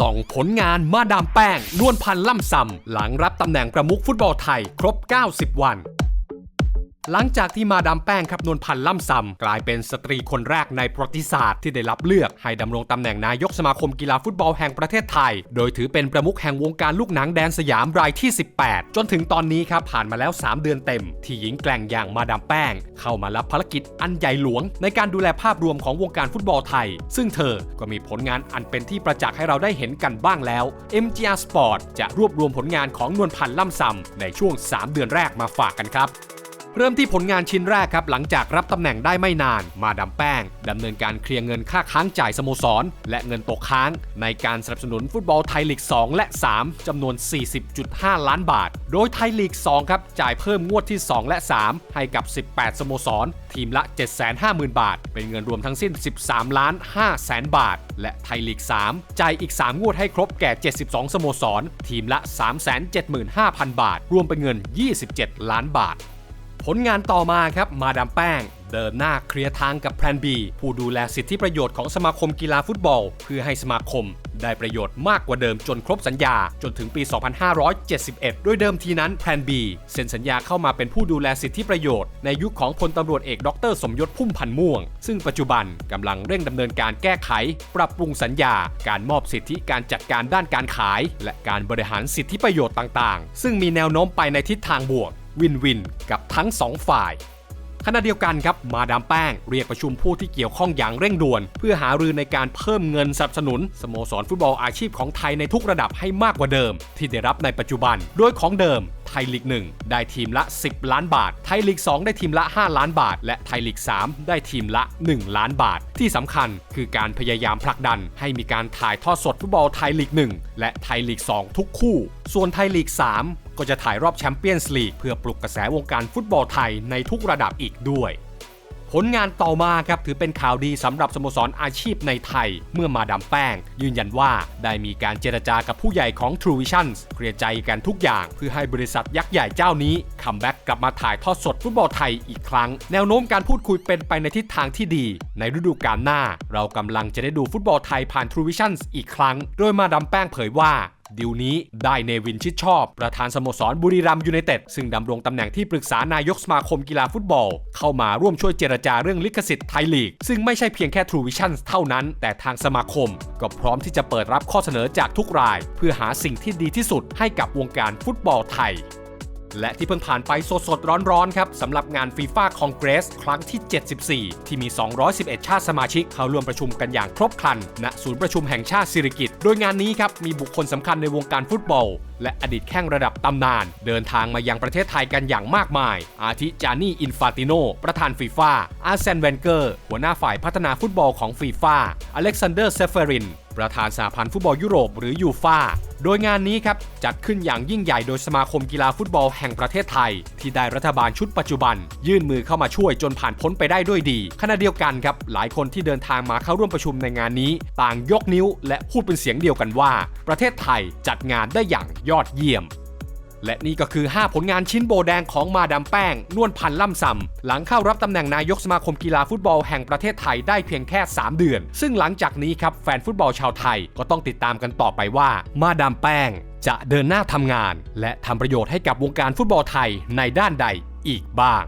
ส่องผลงานมาดามแป้ง นวลพันธ์ล่ำซำหลังรับตำแหน่งประมุขฟุตบอลไทย ครบ 90 วัน หลังจากที่มาดามแป้งครับนวลพันธ์ล่ำซำกลายเป็นสตรีคนแรกในประวัติศาสตร์ที่ได้รับเลือกให้ดำรงตำแหน่งนายกสมาคมกีฬาฟุตบอลแห่งประเทศไทย โดยถือเป็นประมุขแห่งวงการลูกหนังแดนสยามรายที่ 18 จนถึงตอนนี้ครับผ่านมาแล้ว 3 เดือนเต็ม ที่หญิงแกร่งอย่างมาดามแป้ง เข้ามารับภารกิจอันใหญ่หลวง ในการดูแลภาพรวมของวงการฟุตบอลไทย ซึ่งเธอก็มีผลงานอันเป็นที่ประจักษ์ให้เราได้เห็นกันบ้างแล้ว MGR Sport จะรวบรวมผลงานของนวลพันธ์ล่ำซำในช่วง 3 เดือนแรกมาฝากกันครับ เริ่มที่ผลงานชิ้นแรกครับ หลังจากรับตำแหน่งได้ไม่นาน มาดามแป้งดำเนินการเคลียร์เงินค่าค้างจ่ายสโมสร และเงินตกค้าง ในการสนับสนุนฟุตบอลไทยลีก 2 และ 3 จำนวน 40.5 ล้านบาท โดยไทยลีก 2 ครับ จ่ายเพิ่มงวดที่ 2 และ 3 ให้กับ 18 สโมสร ทีมละ 750,000 บาท เป็นเงินรวมทั้งสิ้น 13 ล้าน5แสนบาท และไทยลีก 3 จ่ายอีก 3 งวดให้ครบแก่ 72 สโมสร ทีมละ 375,000 บาท รวมเป็นเงิน 27 ล้านบาท ผลงานต่อมาครับมาดามแป้ง เดินหน้าเคลียร์ทางกับแพลน B ผู้ดูแลสิทธิประโยชน์ของสมาคมกีฬาฟุตบอล เพื่อให้สมาคมได้ประโยชน์มากกว่าเดิมจนครบสัญญา จนถึงปี 2571 ด้วยเดิมทีนั้นแพลน B เซ็นสัญญาเข้ามาเป็นผู้ดูแลสิทธิประโยชน์ในยุคของพลตำรวจเอกดรสมยศพุ่มพันธ์ม่วง ซึ่งปัจจุบันกำลังเร่งดำเนินการแก้ไข ปรับปรุงสัญญา การมอบสิทธิการจัดการด้านการขาย และการบริหารสิทธิประโยชน์ต่าง ๆ ซึ่งมีแนวโน้มไปในทิศทางบวก วินวินกับทั้งสองฝ่ายขณะเดียวกันครับมาดามแป้งเรียกประชุมผู้ที่เกี่ยวข้องอย่างเร่งด่วน เพื่อหารือในการเพิ่มเงินสนับสนุน สโมสรฟุตบอลอาชีพของไทยในทุกระดับให้มากกว่าเดิม ที่ได้รับในปัจจุบัน โดยของเดิมไทยลีก 1 ได้ทีมละ 10 ล้านบาท ไทยลีก 2 ได้ทีมละ 5 ล้านบาท และไทยลีก 3 ได้ทีมละ 1 ล้านบาท ที่สำคัญคือการพยายามผลักดัน ให้มีการถ่ายทอดสดฟุตบอลไทยลีก 1 และไทยลีก 2 ทุกคู่ ส่วนไทยลีก 3 ก็จะถ่ายรอบแชมเปี้ยนส์ลีกเพื่อปลุกกระแสวงการฟุตบอลไทยในทุกระดับอีกด้วย ผลงานต่อมาครับถือเป็นข่าวดีสำหรับสโมสรอาชีพในไทย เมื่อมาดามแป้ง ยืนยันว่าได้มีการเจรจากับผู้ใหญ่ของ True Vision เคลียร์ใจกันทุกอย่าง เพื่อให้บริษัทยักษ์ใหญ่เจ้านี้คัมแบ็กกลับมาถ่ายทอดสดฟุตบอลไทยอีกครั้ง แนวโน้มการพูดคุยเป็นไปในทิศทางที่ดี ในฤดูกาลหน้า เรากำลังจะได้ดูฟุตบอลไทยผ่าน True Vision อีกครั้ง โดยมาดามแป้งเผยว่า ดิวนี้ได้เนวินชิดชอบ ประธานสโมสรบุรีรัมยูไนเต็ดซึ่งดำรงตำแหน่งที่ปรึกษานายกสมาคมกีฬาฟุตบอล เข้ามาร่วมช่วยเจรจาเรื่องลิขสิทธิ์ไทยลีก ซึ่งไม่ใช่เพียงแค่ True Vision เท่านั้น แต่ทางสมาคม ก็พร้อมที่จะเปิดรับข้อเสนอจากทุกราย เพื่อหาสิ่งที่ดีที่สุดให้กับวงการฟุตบอลไทย และที่เพิ่งผ่านไปสดๆร้อนๆครับสำหรับงานฟีฟ่าคองเกรสครั้งที่ 74 ที่มี 211 ชาติสมาชิก เข้าร่วมประชุมกันอย่างครบครัน ณ ศูนย์ประชุมแห่งชาติสิริกิตโดยงานนี้ครับ มีบุคคลสำคัญในวงการฟุตบอล และอดีตแข้งระดับตำนาน เดินทางมายังประเทศไทยกันอย่างมากมาย อาทิจานี่อินฟาติโน ประธานฟีฟ่าอาร์เซนเวนเกอร์ หัวหน้าฝ่ายพัฒนาฟุตบอลของฟีฟ่าอเล็กซานเดอร์เซเฟริน ประธานสหพันธ์ฟุตบอลยุโรปหรือยูฟา โดยงานนี้ครับจัดขึ้นอย่างยิ่งใหญ่โดยสมาคมกีฬาฟุตบอลแห่งประเทศไทย ที่ได้รัฐบาลชุดปัจจุบัน ยื่นมือเข้ามาช่วยจนผ่านพ้นไปได้ด้วยดีขณะเดียวกันครับหลายคนที่เดินทางมาเข้าร่วมประชุมในงานนี้ ต่างยกนิ้ว และพูดเป็นเสียงเดียวกันว่า ประเทศไทยจัดงานได้อย่างยอดเยี่ยม และนี่ก็คือ 5 ผลงานชิ้นโบแดงของมาดามแป้ง นวลพันธ์ล่ำซำหลังเข้ารับตำแหน่งนายกสมาคมกีฬาฟุตบอลแห่งประเทศไทยได้เพียงแค่ 3 เดือน ซึ่งหลังจากนี้ครับแฟนฟุตบอลชาวไทยก็ต้องติดตามกันต่อไปว่า มาดามแป้ง จะเดินหน้าทำงาน และทำประโยชน์ให้กับวงการฟุตบอลไทยในด้านใดอีกบ้าง